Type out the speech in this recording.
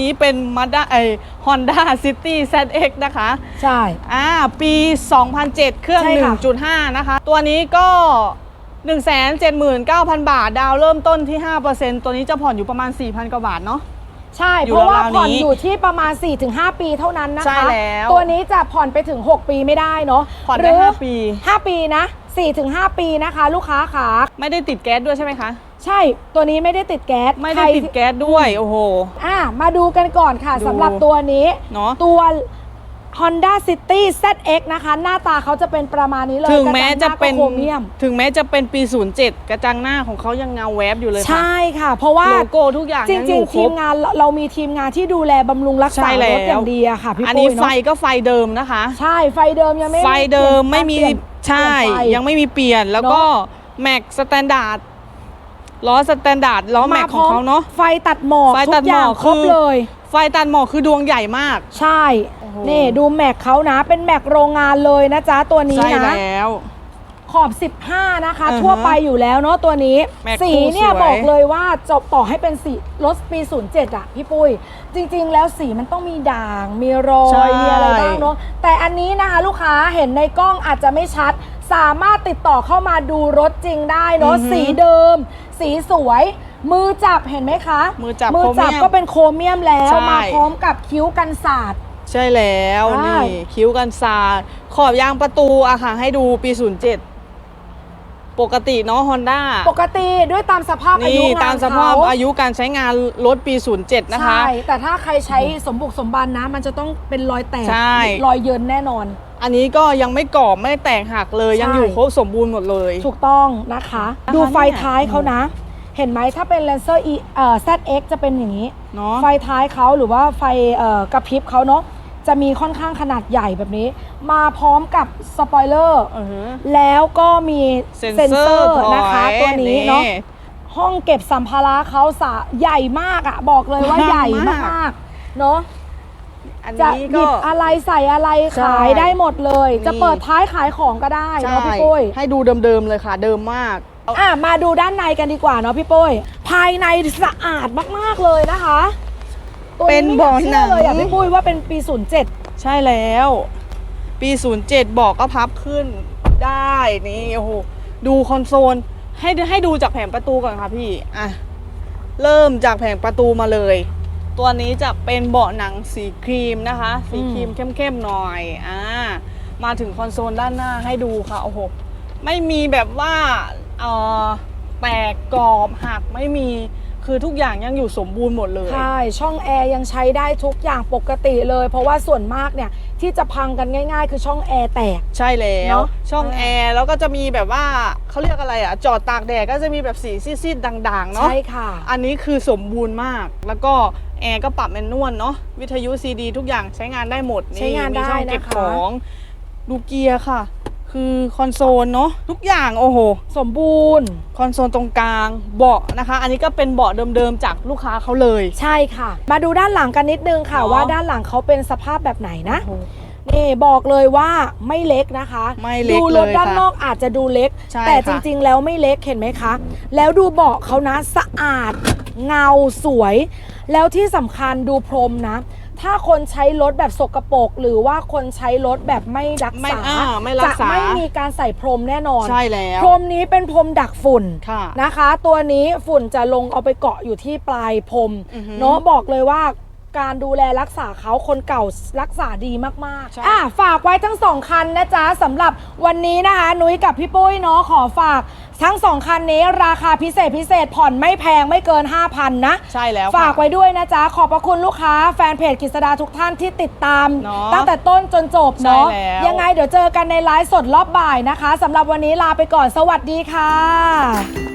นี้เป็น Mazda ไอ Honda City ZX นะคะ ใช่ อ่า ปี 2007 เครื่อง ใช่ค่ะ 1.5 นะคะ ตัวนี้ก็ 179,000 บาท ดาวเริ่มต้นที่ 5%ตัวนี้จะผ่อนอยู่ประมาณ 4,000 กว่าบาทเนาะ ใช่ อยู่เพราะว่าราผ่อนวๆนี้อยู่ที่ประมาณ 4-5 ปีเท่านั้นนะคะ ใช่แล้วตัวนี้จะผ่อนไปถึง 6 ปีไม่ได้เนาะผ่อนหได้รือ5ปี5ปีนะ 4-5 ปีนะคะ ลูกค้าขาไม่ได้ติดแก๊สด้วยใช่ไหมคะ ใช่ตัวนี้ไม่ได้ติดแก๊สไม่ได้ใครติดแก๊สด้วย โอ้โห อะมาดูกันก่อนค่ะดู สำหรับตัวนี้ เนาะตัว Honda City ZX นะคะ หน้าตาเขาจะเป็นประมาณนี้เลยถึงแม้กรจะจังหาก็เป็นโครเมียม ถึงแม้จะเป็นปี 07 กระจังหน้าของเขายังเงาแวบอยู่เลยค่ะใช่ค่ะ เพราะว่าโลโก้ทุกอย่างจยังอริงยู่ๆ ครทีบ มงานเราเรามีทีมงานที่ดูแลบำรุงรักใช่ษาแล้รวถอย่างดีอะค่ะพี่อันปุ้นี้ยไฟเนาะก็ไฟเดิมนะคะ ใช่ไฟเดิมยังไม่ไฟเดิมไม่มีเปลี่ยนใช่ เปลี่ยนไฟ ยังไม่มีเปลี่ยนแล้วก็แม็กสแตนดาร์ด ล้อสแตนดาร์ดล้อแม็กของเขาเนาะ ไฟตัดหมอกไฟทุตัดกอย่างหมอกครบคือเลย ไฟตัดหมอกคือดวงใหญ่มาก ใช่โอ้โหนี่ดูแม็กเขานะ เป็นแม็กโรงงานเลยนะจ๊ะตัวนี้ใช่นะแล้ว ขอบ 15 นะคะอือฮะทั่วไปอยู่แล้วเนาะตัวนี้แม็กสีเนี่ยคู่สวยบอกเลยว่าจะต่อให้เป็นสีรถปี 07 อะพี่ปุ้ย จริง ๆ แล้วสีมันต้องมีด่าง มีรอใช่ยมีอะไรบ้างเนาะ แต่อันนี้นะคะลูกค้าเห็นในกล้องอาจจะไม่ชัด สามารถติดต่อเข้ามาดูรถจริงได้เนาะอือฮึสีเดิม สีสวย มือจับเห็นไหมคะมือจับมือจับโครเมียมก็เป็นโครเมียมแล้วใช่ มาพร้อมกับคิ้วกันศาสตร์ ใช่แล้ว ใช่ นี่ คิ้วกันซาดขอบยางประตูอะค่ะให้ดูปี 07 ปกติเนาะฮอนด้าปกติด้วยตามสภาพอายุนี่งานตามสภาพเขอายุการใช้งานรถปี 07 นะคะ ใช่แต่ถ้าใครใช้สมบุกสมบันนะ มันจะต้องเป็นรอยแตกใช่ รอยเยินแน่นอน อันนี้ก็ยังไม่กรอบไม่แตกหักเลย ยังใช่ อยู่ครบสมบูรณ์หมดเลย ถูกต้องนะคะ นะคะดูไฟเนี่ย ท้ายเขานะ เห็นไหมถ้าเป็น Lancer E เอ่อ ZX จะเป็นอย่างนี้ เนาะ ไฟท้ายเขาหรือว่าไฟเอ่อกระพริบเขาเนาะ จะมีค่อนข้างขนาดใหญ่แบบนี้ มาพร้อมกับสปอยเลอร์อือฮึ แล้วก็มีเซ็นเซอร์นะคะตัวนี้เนาะห้องเก็บสัมภาระเขาสะใหญ่มากอะบอกเลยว่าใหญ่มากๆเนาะ อันจะนี้หยิก็บอะไรใส่อะไรใช่ขายได้หมดเลยนี่จะเปิดท้ายขายของก็ได้ใช่เนาะพี่ปุ้ยให้ดูเดิมๆเลยค่ะ เดิมมาก อะมาดูด้านในกันดีกว่าเนาะพี่ปุ้ยภายในสะอาดมากๆเลยนะคะ ตัวเป็นไม่เบาะอยากชื่อเลยอะหนังพี่ปุ้ยว่าเป็นปี 07 ใช่แล้ว ปี 07บอกก็พับขึ้นได้นี่โอ้โหดูคอนโซลให้ให้ดูจากแผงประตูก่อนค่ะพี่อะเริ่มจากแผงประตูมาเลย ตัวนี้จะเป็นเบาะหนังสีครีมนะคะ สีครีมเข้มๆหน่อยอ่ามาถึงคอนโซลด้านหน้าให้ดูค่ะโอ้โหไม่มีแบบว่าเอ่อแตกกรอบหักไม่มี คือทุกอย่างยังอยู่สมบูรณ์หมดเลย ใช่ช่องแอร์ยังใช้ได้ทุกอย่างปกติเลย เพราะว่าส่วนมากเนี่ยที่จะพังกันง่าย ๆ คือช่องแอร์แตก ใช่แล้วเนอะช่องเออแอร์แล้วก็จะมีแบบว่าเขาเรียกอะไรอะจอดตากแดดก็จะมีแบบสีซีดๆด่างๆเนาะใช่ค่ะ อันนี้คือสมบูรณ์มาก แล้วก็แอร์ก็ปรับแมนนวลเนาะวิทยุซีดี ทุกอย่างใช้งานได้หมดใช้งานมีช่องได้นะคะเก็บของดูเกียร์ค่ะ คือคอนโซลเนาะทุกอย่างโอ้โห สมบูรณ์ คอนโซลตรงกลางเบาะนะคะ อันนี้ก็เป็นเบาะเดิมๆจากลูกค้าเขาเลย ใช่ค่ะ มาดูด้านหลังกันนิดนึงค่ะ เนอะ ว่าด้านหลังเขาเป็นสภาพแบบไหนนะ โอ้โห นี่บอกเลยว่าไม่เล็กนะคะไม่เล็กดูรถเลยด้านค่ะนอกอาจจะดูเล็ก ใช่แต่ค่ะจริงๆ แล้วไม่เล็กเห็นไหมคะ แล้วดูเบาะเขานะสะอาด เงาสวย แล้วที่สำคัญดูพรมนะ ถ้าคนใช้รถแบบสกปรกหรือว่าคนใช้รถแบบไม่รักไม่ษาอ่าไม่รักษาจะไม่มีการใส่พรมแน่นอน ใช่แล้ว พรมนี้เป็นพรมดักฝุ่นค่ะนะคะ ตัวนี้ฝุ่นจะลงเอาไปเกาะอยู่ที่ปลายพรมอือฮึเนาะบอกเลยว่า การดูแลรักษาเขาคนเก่ารักษาดีมากใช่ ๆอะฝากไว้ทั้งสองคันนะจ๊ะสำหรับวันนี้นะคะ นุ้ยกับพี่ปุ้ยเนาะขอฝากทั้งสองคันนี้ราคาพิเศษพิเศษผ่อนไม่แพงไม่เกิน 5,000 นะ ใช่แล้วค่ะ ฝากไว้ด้วยนะจ๊ะ ขอบพระคุณลูกค้าแฟนเพจกฤษดาทุกท่านที่ติดตาม เนาะตั้งแต่ต้นจนจบเนาะใช่แล้ว ยังไงเดี๋ยวเจอกันในไลฟ์สดรอบบ่ายนะคะสำหรับวันนี้ลาไปก่อนสวัสดีค่ะ